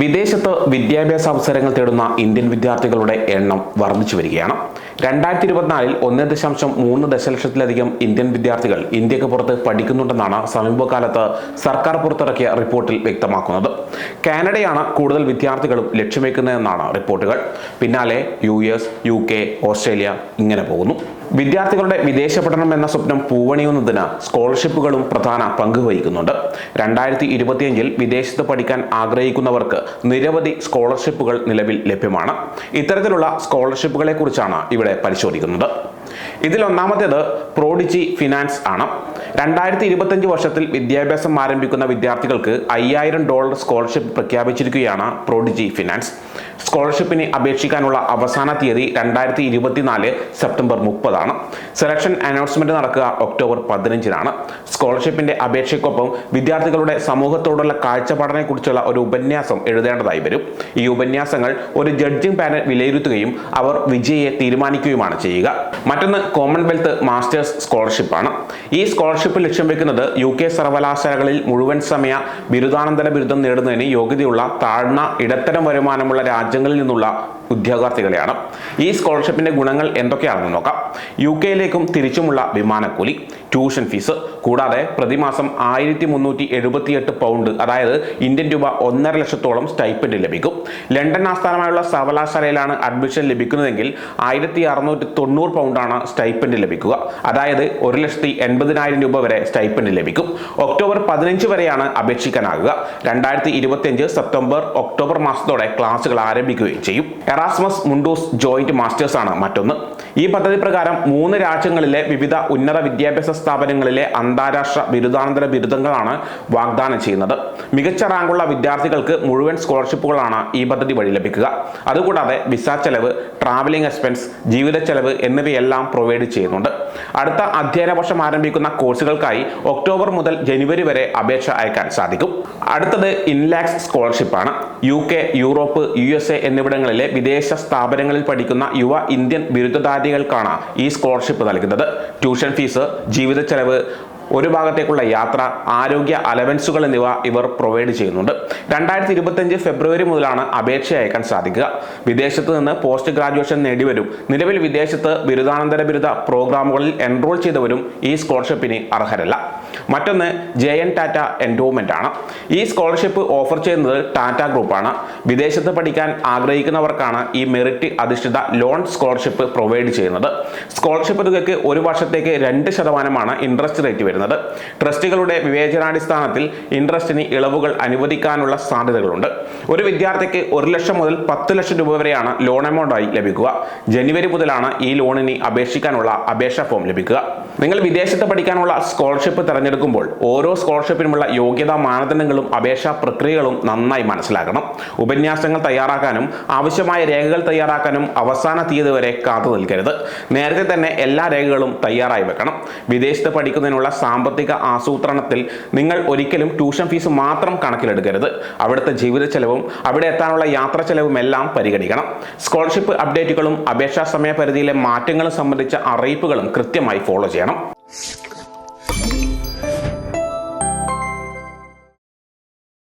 വിദേശത്ത് വിദ്യാഭ്യാസ അവസരങ്ങൾ തേടുന്ന ഇന്ത്യൻ വിദ്യാർത്ഥികളുടെ എണ്ണം വർദ്ധിച്ചു വരികയാണ്. രണ്ടായിരത്തി ഇരുപത്തിനാലിൽ ഒന്ന് ദശാംശം മൂന്ന് ദശലക്ഷത്തിലധികം ഇന്ത്യൻ വിദ്യാർത്ഥികൾ ഇന്ത്യയ്ക്ക് പുറത്ത് പഠിക്കുന്നുണ്ടെന്നാണ് സമീപകാലത്ത് സർക്കാർ പുറത്തിറക്കിയ റിപ്പോർട്ടിൽ വ്യക്തമാക്കുന്നത്. കാനഡയാണ് കൂടുതൽ വിദ്യാർത്ഥികളും ലക്ഷ്യം വയ്ക്കുന്നതെന്നാണ് റിപ്പോർട്ടുകൾ. പിന്നാലെ U S U K Australia ഇങ്ങനെ പോകുന്നു. വിദ്യാർത്ഥികളുടെ വിദേശ പഠനം എന്ന സ്വപ്നം പൂവണിയുന്നതിന് സ്കോളർഷിപ്പുകളും പ്രധാന പങ്ക് വഹിക്കുന്നുണ്ട്. രണ്ടായിരത്തി ഇരുപത്തിയഞ്ചിൽ വിദേശത്ത് പഠിക്കാൻ ആഗ്രഹിക്കുന്നവർക്ക് നിരവധി സ്കോളർഷിപ്പുകൾ നിലവിൽ ലഭ്യമാണ്. ഇത്തരത്തിലുള്ള സ്കോളർഷിപ്പുകളെ കുറിച്ചാണ് ഇവിടെ പരിശോധിക്കുന്നത്. ഇതിൽ ഒന്നാമത്തേത് പ്രോഡിജി ഫിനാൻസ് ആണ്. രണ്ടായിരത്തി ഇരുപത്തഞ്ച് വർഷത്തിൽ വിദ്യാഭ്യാസം ആരംഭിക്കുന്ന വിദ്യാർത്ഥികൾക്ക് അയ്യായിരം ഡോളർ സ്കോളർഷിപ്പ് പ്രഖ്യാപിച്ചിരിക്കുകയാണ് പ്രോഡിജി ഫിനാൻസ്. സ്കോളർഷിപ്പിന് അപേക്ഷിക്കാനുള്ള അവസാന തീയതി രണ്ടായിരത്തി ഇരുപത്തിനാല് സെപ്റ്റംബർ മുപ്പതാണ്. സെലക്ഷൻ അനൗൺസ്മെന്റ് നടക്കുക ഒക്ടോബർ പതിനഞ്ചിനാണ്. സ്കോളർഷിപ്പിന്റെ അപേക്ഷയ്ക്കൊപ്പം വിദ്യാർത്ഥികളുടെ സമൂഹത്തോടുള്ള കാഴ്ചപ്പാടിനെക്കുറിച്ചുള്ള ഒരു ഉപന്യാസം എഴുതേണ്ടതായി വരും. ഈ ഉപന്യാസങ്ങൾ ഒരു ജഡ്ജിംഗ് പാനൽ വിലയിരുത്തുകയും അവർ വിജയിയെ തീരുമാനിക്കുകയുമാണ് ചെയ്യുക. മറ്റൊന്ന് കോമൺവെൽത്ത് മാസ്റ്റേഴ്സ് സ്കോളർഷിപ്പാണ്. ഈ സ്കോളർഷിപ്പ് ലക്ഷ്യം വെക്കുന്നത് യു കെ സർവകലാശാലകളിൽ മുഴുവൻ സമയ ബിരുദാനന്തര ബിരുദം നേടുന്നതിന് യോഗ്യതയുള്ള താഴ്ന്ന ഇടത്തരം വരുമാനമുള്ള രാജ്യങ്ങളിൽ നിന്നുള്ള ഉദ്യോഗാർത്ഥികളെയാണ്. ഈ സ്കോളർഷിപ്പിന്റെ ഗുണങ്ങൾ എന്തൊക്കെയാണെന്ന് നോക്കാം. യു കെയിലേക്കും തിരിച്ചുമുള്ള വിമാനക്കൂലി ട്യൂഷൻ ഫീസ് കൂടാതെ പ്രതിമാസം ആയിരത്തി മുന്നൂറ്റി എഴുപത്തിയെട്ട് പൗണ്ട് അതായത് ഇന്ത്യൻ രൂപ ഒന്നര ലക്ഷത്തോളം സ്റ്റൈപ്പൻഡ് ലഭിക്കും. ലണ്ടൻ ആസ്ഥാനമായുള്ള സർവകലാശാലയിലാണ് അഡ്മിഷൻ ലഭിക്കുന്നതെങ്കിൽ ആയിരത്തി അറുന്നൂറ്റി തൊണ്ണൂറ് പൗണ്ടാണ് സ്റ്റൈപ്പൻഡ് ലഭിക്കുക. അതായത് ഒരു ലക്ഷത്തി എൺപതിനായിരം രൂപ വരെ സ്റ്റൈപ്പൻഡ് ലഭിക്കും. ഒക്ടോബർ പതിനഞ്ച് വരെയാണ് അപേക്ഷിക്കാനാകുക. രണ്ടായിരത്തി ഇരുപത്തിയഞ്ച് സെപ്റ്റംബർ ഒക്ടോബർ മാസത്തോടെ ക്ലാസുകൾ ആരംഭിക്കുകയും ചെയ്യും. എറാസ്മസ് മുണ്ടൂസ് ജോയിന്റ് മാസ്റ്റേഴ്സ് ആണ് മറ്റൊന്ന്. ഈ പദ്ധതി പ്രകാരം മൂന്ന് രാജ്യങ്ങളിലെ വിവിധ ഉന്നത വിദ്യാഭ്യാസ സ്ഥാപനങ്ങളിലെ അന്താരാഷ്ട്ര ബിരുദാനന്തര ബിരുദങ്ങളാണ് വാഗ്ദാനം ചെയ്യുന്നത്. മികച്ച റാങ്കുള്ള വിദ്യാർത്ഥികൾക്ക് മുഴുവൻ സ്കോളർഷിപ്പുകളാണ് ഈ പദ്ധതി വഴി ലഭിക്കുക. അതുകൂടാതെ വിസ ചെലവ് ട്രാവലിംഗ് എക്സ്പെൻസ് ജീവിത ചെലവ് എന്നിവയെല്ലാം പ്രൊവൈഡ് ചെയ്യുന്നുണ്ട്. അടുത്ത അധ്യയന വർഷം ആരംഭിക്കുന്ന കോഴ്സുകൾക്കായി ഒക്ടോബർ മുതൽ ജനുവരി വരെ അപേക്ഷ അയക്കാൻ സാധിക്കും. അടുത്തത് Inlaks സ്കോളർഷിപ്പാണ്. U K Europe U S A എന്നിവിടങ്ങളിലെ വിദേശ സ്ഥാപനങ്ങളിൽ പഠിക്കുന്ന യുവ ഇന്ത്യൻ ബിരുദധാരികൾക്കാണ് ഈ സ്കോളർഷിപ്പ് നൽകുന്നത്. ട്യൂഷൻ ഫീസ് ജീവിത ചെലവ് ഒരു ഭാഗത്തേക്കുള്ള യാത്ര ആരോഗ്യ അലവൻസുകൾ എന്നിവ ഇവർ പ്രൊവൈഡ് ചെയ്യുന്നുണ്ട്. രണ്ടായിരത്തി ഇരുപത്തഞ്ച് ഫെബ്രുവരി മുതലാണ് അപേക്ഷ അയക്കാൻ സാധിക്കുക. വിദേശത്ത് നിന്ന് പോസ്റ്റ് ഗ്രാജുവേഷൻ നേടിവരും. നിലവിൽ വിദേശത്ത് ബിരുദാനന്തര ബിരുദ പ്രോഗ്രാമുകളിൽ എൻറോൾ ചെയ്തവരും ഈ സ്കോളർഷിപ്പിന് അർഹരല്ല. മറ്റൊന്ന് ജെ എൻ ടാറ്റ എൻഡോമെന്റ് ആണ്. ഈ സ്കോളർഷിപ്പ് ഓഫർ ചെയ്യുന്നത് ടാറ്റ ഗ്രൂപ്പാണ്. വിദേശത്ത് പഠിക്കാൻ ആഗ്രഹിക്കുന്നവർക്കാണ് ഈ മെറിറ്റ് അധിഷ്ഠിത ലോൺ സ്കോളർഷിപ്പ് പ്രൊവൈഡ് ചെയ്യുന്നത്. സ്കോളർഷിപ്പ് തുകയ്ക്ക് ഒരു വർഷത്തേക്ക് രണ്ട് ശതമാനമാണ് ഇൻട്രസ്റ്റ് റേറ്റ് വരുന്നത്. ട്രസ്റ്റുകളുടെ വിവേചനാടിസ്ഥാനത്തിൽ ഇൻട്രസ്റ്റിന് ഇളവുകൾ അനുവദിക്കാനുള്ള സാധ്യതകളുണ്ട്. ഒരു വിദ്യാർത്ഥിക്ക് ഒരു ലക്ഷം മുതൽ പത്ത് ലക്ഷം രൂപ വരെയാണ് ലോൺ എമൗണ്ടായി ലഭിക്കുക. ജനുവരി മുതലാണ് ഈ ലോണിന് അപേക്ഷിക്കാനുള്ള അപേക്ഷാ ഫോം ലഭിക്കുക. നിങ്ങൾ വിദേശത്ത് പഠിക്കാനുള്ള സ്കോളർഷിപ്പ് തിരഞ്ഞെടുക്കുമ്പോൾ ഓരോ സ്കോളർഷിപ്പിനുമുള്ള യോഗ്യതാ മാനദണ്ഡങ്ങളും അപേക്ഷാ പ്രക്രിയകളും നന്നായി മനസ്സിലാക്കണം. ഉപന്യാസങ്ങൾ തയ്യാറാക്കാനും ആവശ്യമായ രേഖകൾ തയ്യാറാക്കാനും അവസാന തീയതി വരെ കാത്തു നിൽക്കരുത്. നേരത്തെ തന്നെ എല്ലാ രേഖകളും തയ്യാറായി വെക്കണം. വിദേശത്ത് പഠിക്കുന്നതിനുള്ള സാമ്പത്തിക ആസൂത്രണത്തിൽ നിങ്ങൾ ഒരിക്കലും ട്യൂഷൻ ഫീസ് മാത്രം കണക്കിലെടുക്കരുത്. അവിടുത്തെ ജീവിത ചെലവും അവിടെ എത്താനുള്ള യാത്ര ചെലവും എല്ലാം പരിഗണിക്കണം. സ്കോളർഷിപ്പ് അപ്ഡേറ്റുകളും അപേക്ഷാ സമയപരിധിയിലെ മാറ്റങ്ങളും സംബന്ധിച്ച അറിയിപ്പുകളും കൃത്യമായി ഫോളോ ചെയ്യണം.